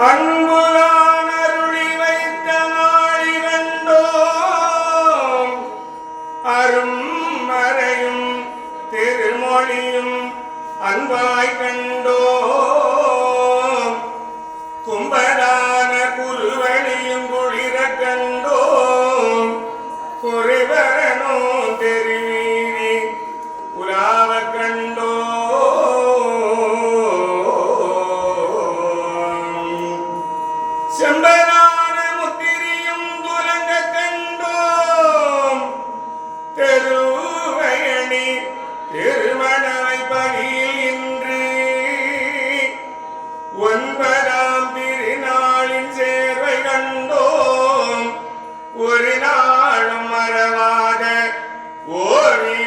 அன்புதான் அருளி வைத்த நாளி அரும் மறையும் திருமொழியும் அன்பாய் கண்டோம் செம்பரான முத்திரியும் துலங்க கண்டோம். தெருவயணி திருமணமை பணியில் இன்று ஒன்பதாம் திருநாளின் சேர்வை கண்டோம். ஒரு நாளும் மறவாத ஓரி